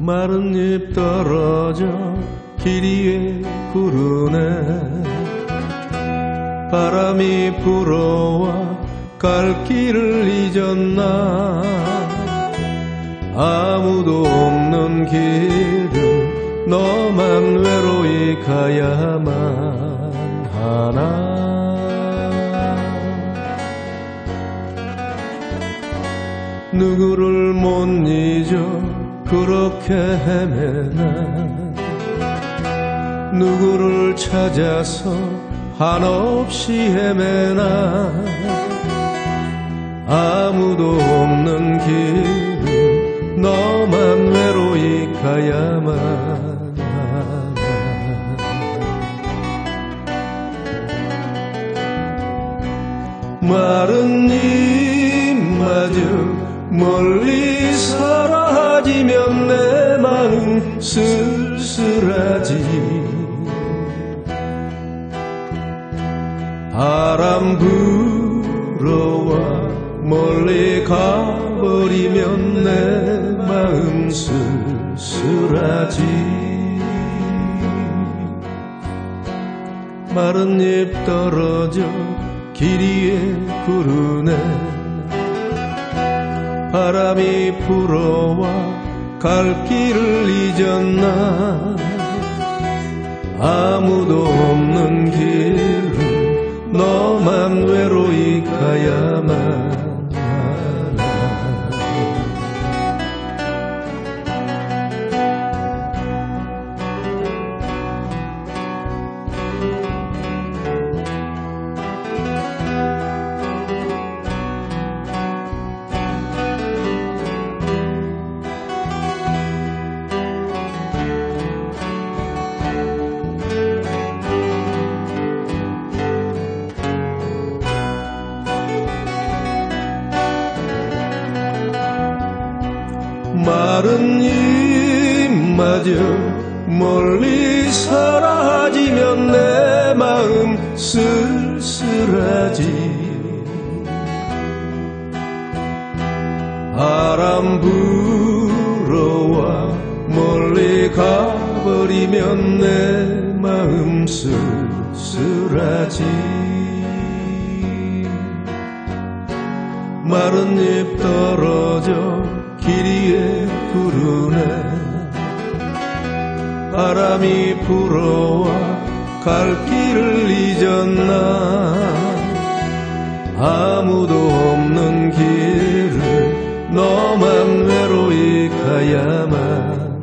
마른 잎 떨어져 길 위에 구르네. 바람이 불어와 갈 길을 잊었나. 아무도 없는 길을 너만 외로이 가야만 하나. 누구를 못 잊어 그렇게 헤매나. 누구를 찾아서 한없이 헤매나. 아무도 없는 길을 너만 외로이 가야만. 마른 잎마저 멀리 사라지면 내 마음 쓸쓸하지. 바람 불어와 멀리 가버리면 내 마음 쓸쓸하지. 마른 잎 떨어져 길 위에 구르네 바람이 불어와 갈 길을 잊었나. 아무도 없는 길을 너만 외로이 가야만 마른 잎마저 멀리 사라지면 내 마음 쓸쓸하지. 바람 불어와 멀리 가버리면 내 마음 쓸쓸하지. 마른 잎 떨어져 길이에 구르네 바람이 불어와 갈 길을 잊었나. 아무도 없는 길을 너만 외로이 가야만